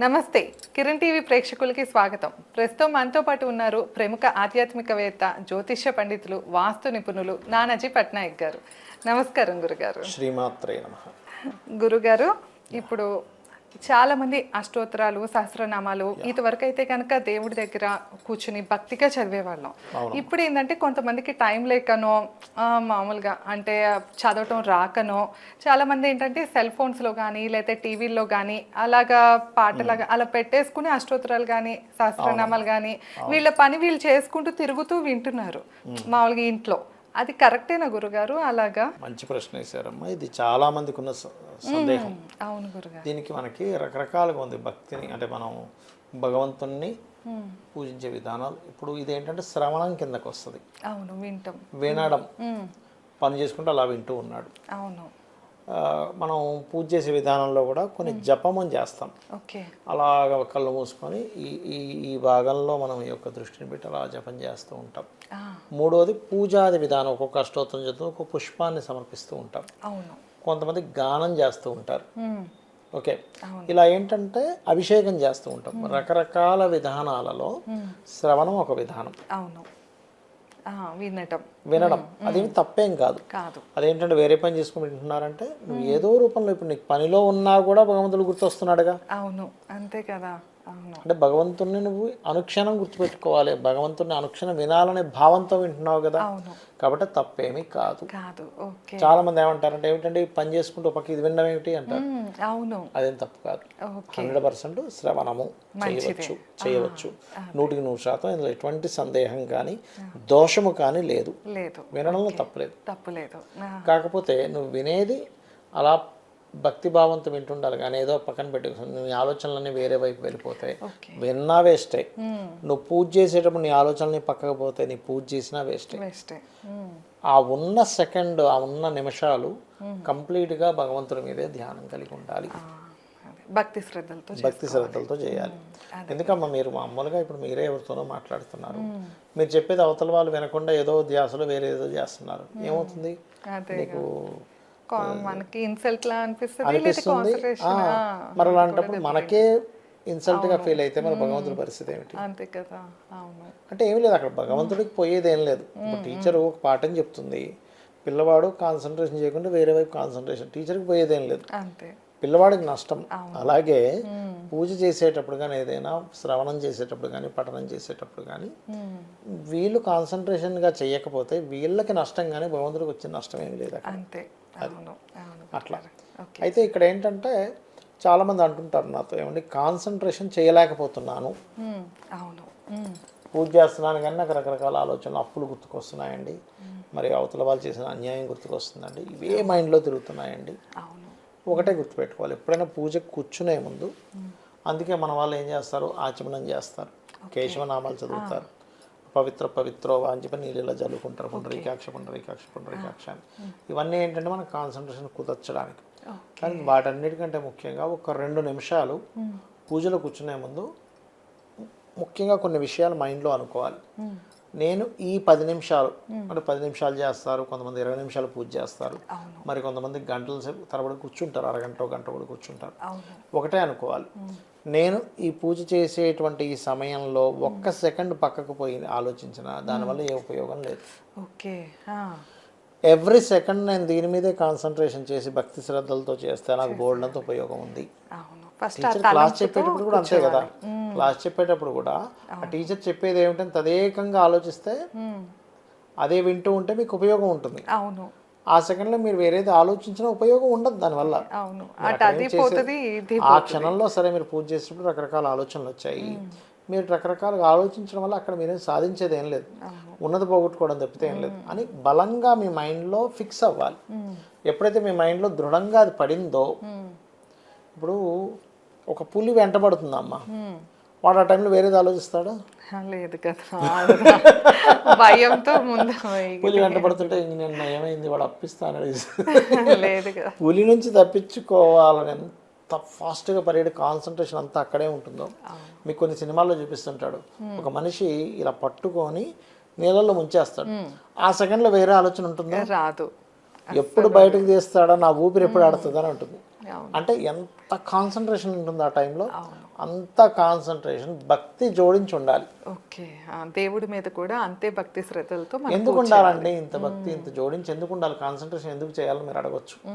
నమస్తే. కిరణ్ టీవీ ప్రేక్షకులకి స్వాగతం. ప్రస్తుతం మనతో పాటు ఉన్నారు ప్రముఖ ఆధ్యాత్మికవేత్త జ్యోతిష్య పండితులు వాస్తు నిపుణులు నానాజీ పట్నాయక్ గారు. నమస్కారం గురుగారు. శ్రీమాత్రే నమ. గురుగారు ఇప్పుడు చాలా మంది అష్టోత్తరాలు సహస్రనామాలు ఇంతవరకు అయితే కనుక దేవుడి దగ్గర కూర్చుని భక్తిగా చదివేవాళ్ళం. ఇప్పుడు ఏంటంటే కొంతమందికి టైం లేకనో మామూలుగా అంటే చదవటం రాకనో చాలా మంది ఏంటంటే సెల్ ఫోన్స్లో కానీ లేకపోతే టీవీల్లో కానీ అలాగా పాటలాగా అలా పెట్టేసుకుని అష్టోత్తరాలు కానీ సహస్రనామాలు కానీ వీళ్ళ పని వీళ్ళు చేసుకుంటూ తిరుగుతూ వింటున్నారు మామూలుగా ఇంట్లో. అది కరెక్టేనా గురుగారు అలాగా? మంచి ప్రశ్న వేశారమ్మా. ఇది చాలా మందికి ఉన్న సందేహం. అవును గురుగారు. దీనికి మనకి రకరకాలుగా ఉంది భక్తిని అంటే మనం భగవంతుణ్ణి పూజించే విధానాలు. ఇప్పుడు ఇది ఏంటంటే శ్రవణం కిందకు వస్తుంది అవును వింటాం. వినడం. పని చేసుకుంటూ అలా వింటూ ఉన్నాడు. అవును. మనం పూజ చేసే విధానంలో కూడా కొన్ని జపమని చేస్తాం. ఓకే. అలాగ కళ్ళు మూసుకొని ఈ ఈ ఈ భాగంలో మనం ఈ యొక్క దృష్టిని పెట్టి అలా జపం చేస్తూ ఉంటాం. మూడవది పూజాది విధానం ఒక్కొక్క అష్టోత్తరం చేస్తూ ఒక్కొక్క పుష్పాన్ని సమర్పిస్తూ ఉంటాం. కొంతమంది గానం చేస్తూ ఉంటారు. మ్మ్. ఓకే. ఇలా ఏంటంటే అభిషేకం చేస్తూ ఉంటాం. రకరకాల విధానాలలో శ్రవణం ఒక విధానం. అవును. వినటం. వినడం. అదేమి తప్పేం కాదు. కాదు. అదేంటంటే వేరే పని చేసుకుని వింటున్నారంటే నువ్వు ఏదో రూపంలో ఇప్పుడు నీకు పనిలో ఉన్నా కూడా భగవంతుడు గుర్తొస్తున్నాడుగా. అవును. అంతే కదా. అంటే భగవంతుడిని నువ్వు అనుక్షణం గుర్తుపెట్టుకోవాలి. భగవంతుడిని అనుక్షణం వినాలనే భావంతో వింటున్నావు కదా. కాబట్టి తప్పేమీ కాదు. కాదు. చాలా మంది ఏమంటారంటే ఏమిటంటే పని చేసుకుంటూ ఒక ఇది వినడం ఏమిటి? అంటారు. అవును. అదేం తప్పు కాదు. హండ్రెడ్ పర్సెంట్ శ్రవణము చేయవచ్చు చేయవచ్చు. నూటికి నూరు శాతం ఇందులో ఎటువంటి సందేహం కానీ దోషము కానీ లేదు. లేదు. వినడంలో తప్పలేదు తప్పులేదు కాకపోతే నువ్వు వినేది అలా భక్తి భావంతో వింటుండాలి. కానీ ఏదో పక్కన పెట్టి నీ ఆలోచనలన్నీ వేరే వైపు వెళ్ళిపోతాయి. విన్నా వేస్టే. నువ్వు పూజ చేసేటప్పుడు నీ ఆలోచనని పక్కకు పోతే నీ పూజ చేసినా వేస్టే. ఆ ఉన్న సెకండ్ ఆ ఉన్న నిమిషాలు కంప్లీట్గా భగవంతుడి మీదే ధ్యానం కలిగి ఉండాలి. భక్తి శ్రద్ధలతో భక్తి శ్రద్ధలతో చేయాలి. ఎందుకమ్మా మీరు మామూలుగా ఇప్పుడు మీరే ఎవరితోనో మాట్లాడుతున్నారు. మీరు చెప్పేది అవతల వాళ్ళు వినకుండా ఏదో ధ్యాసలో వేరే ఏదో చేస్తున్నారు. ఏమవుతుంది? నీకు మనకి ఇన్సల్ట్ లా అనిపిస్తుంది మరి అలాంటప్పుడు మనకే ఇన్సల్ట్గా ఫీల్ అయితే మరి భగవంతుడి పరిస్థితి ఏమిటి? అంతే కదా అంటే ఏం లేదు అక్కడ భగవంతుడికి పోయేది ఏం లేదు. టీచర్ ఒక పాఠం చెప్తుంది పిల్లవాడు కాన్సన్ట్రేషన్ చేయకుండా వేరే వైపు కాన్సన్ట్రేషన్ టీచర్కి పోయేది ఏం లేదు. అంతే. పిల్లవాడికి నష్టం. అలాగే పూజ చేసేటప్పుడు కానీ ఏదైనా శ్రవణం చేసేటప్పుడు కానీ పఠనం చేసేటప్పుడు కానీ. వీళ్ళు కాన్సన్ట్రేషన్గా చేయకపోతే వీళ్ళకి నష్టం కానీ భగవంతుడికి వచ్చిన నష్టం ఏమి లేదు అంతే. అట్లా. అయితే ఇక్కడ ఏంటంటే చాలామంది అంటుంటారు నాతో ఏమండి కాన్సన్ట్రేషన్ చేయలేకపోతున్నాను. అవును. పూజ చేస్తున్నాను కానీ నాకు రకరకాల ఆలోచనలు అప్పులు గుర్తుకొస్తున్నాయండి. మరి అవతల వాళ్ళు చేసిన అన్యాయం గుర్తుకొస్తుందండి. ఇవే మైండ్లో తిరుగుతున్నాయండి. ఒకటే గుర్తుపెట్టుకోవాలి. ఎప్పుడైనా పూజకు కూర్చునే ముందు అందుకే మన వాళ్ళు ఏం చేస్తారు? ఆచమనం చేస్తారు. కేశవనామాలు చదువుతారు. పవిత్ర పవిత్రో వాంఛప నీళ్ళలో జల్లుకుంటారు. పుండరీకాక్ష పుండరీకాక్ష పుండరీకాక్ష అని ఇవన్నీ ఏంటంటే మన కాన్సన్ట్రేషన్ కుదర్చడానికి. కానీ వాటన్నిటికంటే ముఖ్యంగా ఒక రెండు నిమిషాలు పూజలో కూర్చునే ముందు ముఖ్యంగా కొన్ని విషయాలు మైండ్లో అనుకోవాలి. నేను ఈ పది నిమిషాలు అంటే పది నిమిషాలు చేస్తారు కొంతమంది ఇరవై నిమిషాలు పూజ చేస్తారు. మరి కొంతమంది గంటల సేపు తరబడి కూర్చుంటారు అరగంట గంట కూడా కూర్చుంటారు. ఒకటే అనుకోవాలి. నేను ఈ పూజ చేసేటువంటి ఈ సమయంలో ఒక్క సెకండ్ పక్కకు పోయి ఆలోచించిన దానివల్ల ఏ ఉపయోగం లేదు. ఓకే. ఎవ్రీ సెకండ్ నేను దీని మీదే కాన్సన్ట్రేషన్ చేసి భక్తి శ్రద్ధలతో చేస్తే నాకు బోల్డ్ అంత ఉపయోగం ఉంది. క్లాస్ చెప్పేటప్పుడు కూడా అంతే కదా. క్లాస్ చెప్పేటప్పుడు కూడా ఆ టీచర్ చెప్పేది ఏమిటని తదేకంగా ఆలోచిస్తే. అదే వింటూ ఉంటే మీకు ఉపయోగం ఉంటుంది. అవును. ఆ సెకండ్లో మీరు వేరేది ఆలోచించినా ఉపయోగం ఉండదు దానివల్ల. ఆ క్షణంలో సరే మీరు పూజ చేసేటప్పుడు రకరకాల ఆలోచనలు వచ్చాయి. మీరు రకరకాలుగా ఆలోచించడం వల్ల అక్కడ మీరేం సాధించేది ఏం లేదు. ఉన్నది పోగొట్టుకోవడం తప్పితే ఏం లేదు. అని బలంగా మీ మైండ్లో ఫిక్స్ అవ్వాలి. ఎప్పుడైతే మీ మైండ్లో దృఢంగా అది పడిందో. ఇప్పుడు ఒక పులి వెంటబడుతుందమ్మా మ్మ్. వాడు ఆ టైంలో వేరేది ఆలోచిస్తాడా? లేదు కదా. భయంతో ముందు పులి వెంటబడుతుంటే నిన్న ఏమైంది? వాడు అప్పిస్తాను లేదు కదా. పులి నుంచి తప్పించుకోవాలని ఎంత ఫాస్ట్గా పరిగెడి కాన్సన్ట్రేషన్ అంతా అక్కడే ఉంటుందో మీకు కొన్ని సినిమాల్లో చూపిస్తుంటాడు. ఒక మనిషి ఇలా పట్టుకొని నీళ్ళల్లో ముంచేస్తాడు. ఆ సెకండ్లో వేరే ఆలోచన ఉంటుందా? రాదు. ఎప్పుడు బయటకు తీస్తాడా? నా ఊపిరి ఎప్పుడు ఆడుతుందని ఉంటుంది. అంటే ఎంత కాన్సన్ట్రేషన్ ఉంటుంది ఆ టైంలో అంత కాన్సన్ట్రేషన్ భక్తి జోడించి ఉండాలి. ఓకే. దేవుడి మీద కూడా అంతే భక్తి శ్రద్ధలతో మనం ఎందుకు ఉండాలండి ఇంత భక్తి ఇంత జోడించి ఎందుకు ఉండాలి? కాన్సన్ట్రేషన్ ఎందుకు చేయాలని మీరు అడగొచ్చు.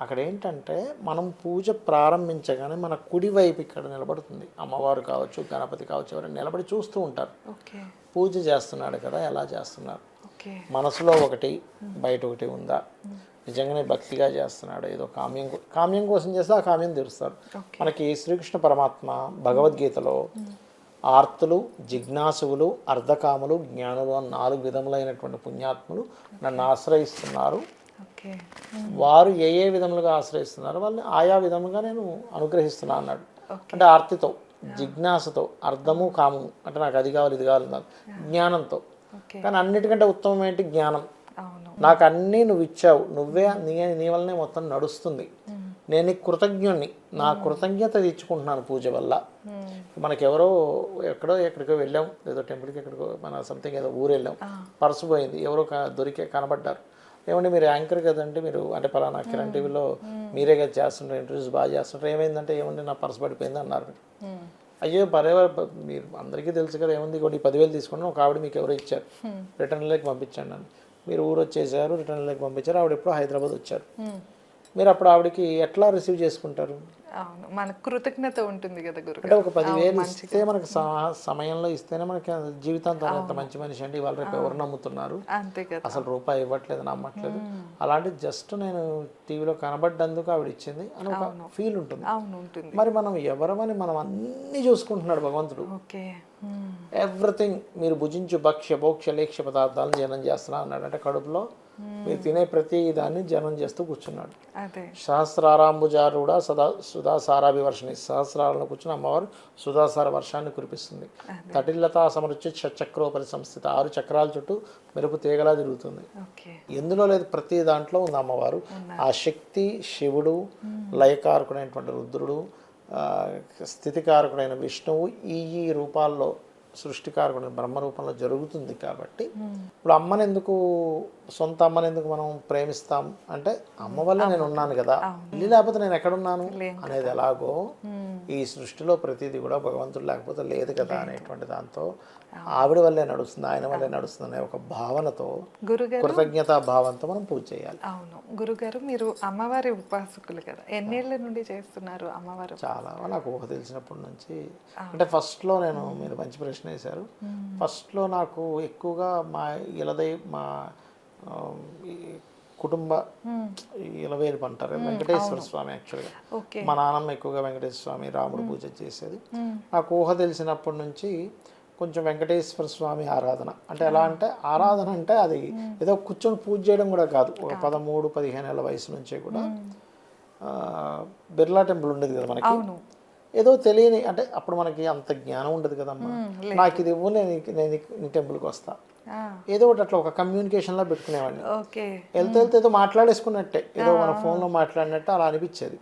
అక్కడ ఏంటంటే మనం పూజ ప్రారంభించగానే మన కుడి వైపు ఇక్కడ నిలబడుతుంది. అమ్మవారు కావచ్చు గణపతి కావచ్చు ఎవరైనా నిలబడి చూస్తూ ఉంటారు. ఓకే. పూజ చేస్తున్నాడు కదా ఎలా చేస్తున్నారు? మనసులో ఒకటి బయట ఒకటి ఉందా? నిజంగానే భక్తిగా చేస్తున్నాడు. ఏదో కామ్యం కామ్యం కోసం చేస్తే ఆ కామ్యం తీరుస్తారు. మనకి శ్రీకృష్ణ పరమాత్మ భగవద్గీతలో ఆర్తులు జిజ్ఞాసువులు అర్ధకాములు జ్ఞానులు అని నాలుగు విధములైనటువంటి పుణ్యాత్ములు నన్ను ఆశ్రయిస్తున్నారు. వారు ఏ ఏ విధములుగా ఆశ్రయిస్తున్నారో? వాళ్ళని ఆయా విధముగా నేను అనుగ్రహిస్తున్నా అన్నాడు. అంటే ఆర్తితో జిజ్ఞాసతో అర్థము కామము అంటే నాకు అది కావాలి ఇది కావాలి. జ్ఞానంతో. కానీ అన్నిటికంటే ఉత్తమం ఏంటి? జ్ఞానం. నాకు అన్నీ నువ్వు ఇచ్చావు నువ్వే నీ నీ వల్లనే మొత్తం నడుస్తుంది. నేను కృతజ్ఞుణ్ణి. నా కృతజ్ఞత తీర్చుకుంటున్నాను పూజ వల్ల. మనకెవరో ఎక్కడో ఎక్కడికో వెళ్ళాం. ఏదో టెంపుల్కి ఎక్కడికో మన సంథింగ్ ఏదో ఊరు వెళ్ళాం. పర్సు పోయింది. ఎవరో దొరికే కనబడ్డారు. ఏమండి మీరు యాంకర్ కదండి మీరు అంటే పలానా కిరణ్ టీవీలో మీరే కదా చేస్తుంటారు ఇంటర్వ్యూస్ బాగా చేస్తుంటారు ఏమైందంటే ఏమండి నా పర్సు పడిపోయింది అన్నారు. అయ్యో పర్యావర మీరు అందరికీ తెలుసు కదా ఏముంది కొన్ని పదివేలు తీసుకుని ఒక ఆవిడ మీకు ఎవరో ఇచ్చారు. రిటర్న్లోకి పంపించండి అని. మీరు ఊరు వచ్చేసారు రిటర్న్లోకి పంపించారు ఆవిడ ఎప్పుడో హైదరాబాద్ వచ్చారు. మీరు అప్పుడు ఆవిడకి ఎట్లా రిసీవ్ చేసుకుంటారు అవును. మన కృతజ్ఞత ఉంటుంది కదా గురు అంటే ఒక పదివేలు ఇస్తే మనకి సమ- సమయంలో ఇస్తేనే మనకి జీవితాంతం ఎంత మంచి మనిషి అంటే ఇవాళ రేపు ఎవరు నమ్ముతున్నారు? అంతే కదా. అసలు రూపాయి ఇవ్వట్లేదు నమ్మట్లేదు. అలాంటి జస్ట్ నేను టీవీలో కనబడ్డందుకు ఆవిడ ఇచ్చింది అని ఒక ఫీల్ ఉంటుంది. అవును ఉంటుంది. మరి మనం ఎవరమని మనం అన్నీ చూసుకుంటున్నాడు భగవంతుడు. ఓకే. ఎవ్రీథింగ్ మీరు భుజించు భక్ష్య భోక్ష లేక్ష పదార్థాలను జనం చేస్తున్నా అన్నాడు అంటే కడుపులో మీరు తినే ప్రతి దాన్ని జనం చేస్తూ కూర్చున్నాడు. అదే. సహస్రారాంబుజారుడ సదా సుధాసారాభి వర్షని సహస్రాలను కూర్చుని అమ్మవారు సుధాసార వర్షాన్ని కురిపిస్తుంది. తటిల్లతా సమరుచి చక్రోపరి సంస్థిత. ఆరు చక్రాల చుట్టూ మెరుపు తీగలా తిరుగుతుంది. ఎందులో లేదు ప్రతి దాంట్లో ఉంది అమ్మవారు. ఆ శక్తి శివుడు లయకారకుడైనటువంటి రుద్రుడు స్థితికారకుడైన విష్ణువు ఈ ఈ రూపాల్లో సృష్టికారకుడైన బ్రహ్మ రూపంలో జరుగుతుంది కాబట్టి ఇప్పుడు అమ్మని ఎందుకు సొంత అమ్మని ఎందుకు మనం ప్రేమిస్తాం? అంటే అమ్మ వల్ల నేను ఉన్నాను కదా. లేకపోతే నేను ఎక్కడున్నాను అనేది ఎలాగో ఈ సృష్టిలో ప్రతిదీ కూడా భగవంతుడు లేకపోతే లేదు కదా అనేటువంటి దాంతో ఆవిడ వల్లే నడుస్తుంది ఆయన వల్లే నడుస్తుంది అనే ఒక భావనతో కృతజ్ఞతా భావంతో మనం పూజ చేయాలి. అవును. గురుగారు మీరు అమ్మవారి ఉపాసకులు కదా. ఎన్నేళ్ళ నుండి చేస్తున్నారు అమ్మవారు చాలా నాకు ఊహ తెలిసినప్పటి నుంచి. అంటే ఫస్ట్లో నేను మీరు మంచి ప్రశ్న వేశారు. ఫస్ట్లో నాకు ఎక్కువగా మా ఇలదై మా కుటుంబ ఇలవేలు అంటారు. వెంకటేశ్వర స్వామి యాక్చువల్గా. మా నాన్నమ్మ ఎక్కువగా వెంకటేశ్వర స్వామి రాముడు పూజ చేసేది. నాకు ఊహ తెలిసినప్పటి నుంచి కొంచెం వెంకటేశ్వర స్వామి ఆరాధన. అంటే ఎలా అంటే ఆరాధన అంటే అది ఏదో కూర్చొని పూజ చేయడం కూడా కాదు. ఒక పదమూడు పదిహేను ఏళ్ళ వయసు నుంచే కూడా బిర్లా టెంపుల్ ఉండేది కదా మనకి? ఏదో తెలియని అంటే అప్పుడు మనకి అంత జ్ఞానం ఉండదు కదమ్మా. నాకు ఇది ఇవ్వు నేను నేను నీ టెంపుల్కి వస్తా. ఆ, ఏదో ఒకటి అట్లా ఒక కమ్యూనికేషన్లో పెట్టుకునేవాడిని. ఓకే. వెళ్తే వెళ్తే ఏదో మాట్లాడేసుకున్నట్టే. ఏదో మన ఫోన్లో మాట్లాడినట్టు అలా అనిపించేది.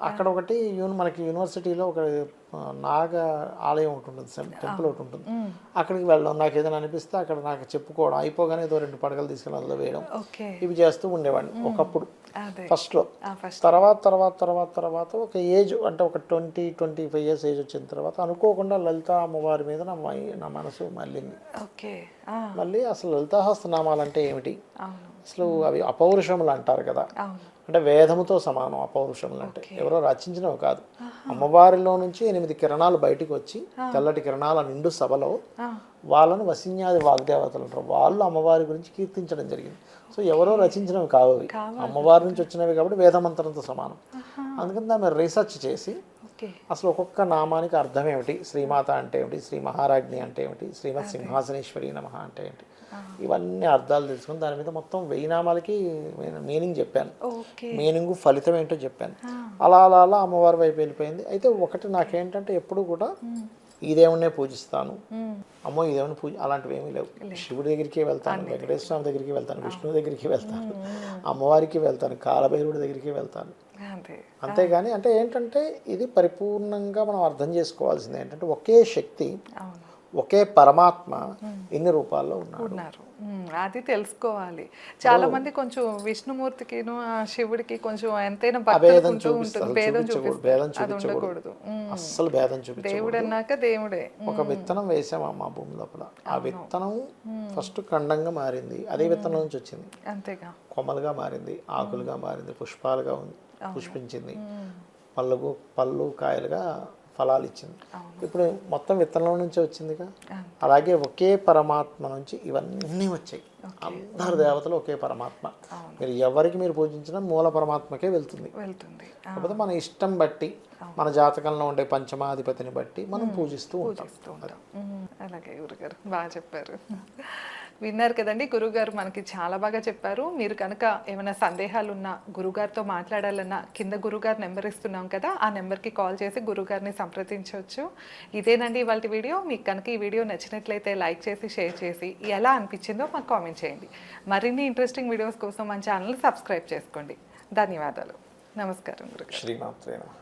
అక్కడ ఒకటి యూని మనకి యూనివర్సిటీలో ఒక నాగ ఆలయం ఒకటి ఉంటుంది టెంపుల్ ఒకటి ఉంటుంది అక్కడికి వెళ్ళడం నాకు ఏదైనా అనిపిస్తే అక్కడ నాకు చెప్పుకోవడం అయిపోగానే ఏదో రెండు పడగలు తీసుకెళ్ళి అందులో వేయడం ఇవి చేస్తూ ఉండేవాడిని ఒకప్పుడు. ఫస్ట్లో. తర్వాత తర్వాత తర్వాత తర్వాత ఒక ఏజ్ అంటే ఒక twenty twenty five years age వచ్చిన తర్వాత అనుకోకుండా లలిత అమ్మవారి మీద నా నా మనసు మళ్ళీంది. ఓకే. ఆ, మళ్ళీ అసలు లలితాహస్తనామాలు అంటే ఏమిటి అసలు అవి అపౌరుషములు అంటారు కదా. అంటే వేదముతో సమానం అపౌరుషములు అంటే. ఎవరో రచించినవి కాదు. అమ్మవారిలో నుంచి ఎనిమిది కిరణాలు బయటికి వచ్చి తెల్లటి కిరణాల నిండు సభలో వాళ్ళను వసిన్యాది వాగ్దేవతలు అంటారు. వాళ్ళు అమ్మవారి గురించి కీర్తించడం జరిగింది. సో ఎవరో రచించినవి కావు అమ్మవారి నుంచి వచ్చినవి కాబట్టి వేదమంత్రంతో సమానం. అందుకని దాన్ని రీసెర్చ్ చేసి అసలు ఒక్కొక్క నామానికి అర్థం ఏమిటి? శ్రీమాత అంటే ఏమిటి? శ్రీ మహారాజ్ఞి అంటే ఏమిటి? శ్రీమత్ సింహాసనేశ్వరి నమ అంటే ఏంటి ఇవన్నీ అర్థాలు తెలుసుకుని దాని మీద మొత్తం వెయ్యి నామాలకి మీనింగ్ చెప్పాను. మీనింగ్ ఫలితం ఏంటో చెప్పాను. అలా అలా అలా అమ్మవారి వైపు వెళ్ళిపోయింది. అయితే ఒకటి నాకేంటంటే ఎప్పుడు కూడా ఈ దేవుణ్ణే పూజిస్తాను. మ్మ్. అమ్మో ఈ దేవుని పూజ అలాంటివి ఏమీ లేవు. శివుడి దగ్గరికి వెళ్తాను వెంకటేశ్వర స్వామి దగ్గరికి వెళ్తాను విష్ణువు దగ్గరికి వెళ్తాను అమ్మవారికి వెళ్తాను కాలభైరుడి దగ్గరికి వెళ్తాను. అంతేగాని అంటే ఏంటంటే ఇది పరిపూర్ణంగా మనం అర్థం చేసుకోవాల్సింది ఏంటంటే ఒకే శక్తి ఒకే పరమాత్మ ఇన్ని రూపాల్లో ఉన్నారు. అది తెలుసుకోవాలి. చాలా మంది కొంచెం విష్ణుమూర్తికిను ఆ శివుడికి కొంచెం ఎంతైనా చూపిస్తారు. భేదం చూపించకూడదు. భేదం చూపించకూడదు. అస్సలు భేదం చూపించకూడదు. దేవుడు అన్నాక దేవుడే. ఒక విత్తనం వేసామా మా భూమి లోపల? ఆ విత్తనం ఫస్ట్ ఖండంగా మారింది. అదే విత్తనం నుంచి వచ్చింది. అంతేగా. కొమ్మలుగా మారింది ఆకులుగా మారింది పుష్పాలుగా ఉంది. పుష్పించింది. పళ్ళు పళ్ళు కాయలుగా ఫలాలు ఇచ్చింది. ఇప్పుడు మొత్తం విత్తనం నుంచి వచ్చిందిగా? అలాగే ఒకే పరమాత్మ నుంచి ఇవన్నీ వచ్చాయి. అందరు దేవతలు ఒకే పరమాత్మ. మీరు ఎవరికి మీరు పూజించినా మూల పరమాత్మకే వెళ్తుంది. వెళ్తుంది. కాకపోతే మన ఇష్టం బట్టి మన జాతకంలో ఉండే పంచమాధిపతిని బట్టి మనం పూజిస్తూ ఉంటాం. అలాగే గురుగారు బాగా చెప్పారు. విన్నారు కదండి. గురుగారు మనకి చాలా బాగా చెప్పారు. మీరు కనుక ఏమైనా సందేహాలు ఉన్నా గురుగారితో మాట్లాడాలన్నా కింద గురుగారు నెంబర్ ఇస్తున్నాం కదా ఆ నెంబర్కి కాల్ చేసి గురుగారిని సంప్రదించవచ్చు. ఇదేనండి ఇవాళ వీడియో. మీకు కనుక ఈ వీడియో నచ్చినట్లయితే లైక్ చేసి షేర్ చేసి ఎలా అనిపించిందో మాకు కామెంట్ చేయండి. మరిన్ని ఇంట్రెస్టింగ్ వీడియోస్ కోసం మన ఛానల్ సబ్స్క్రైబ్ చేసుకోండి. ధన్యవాదాలు. నమస్కారం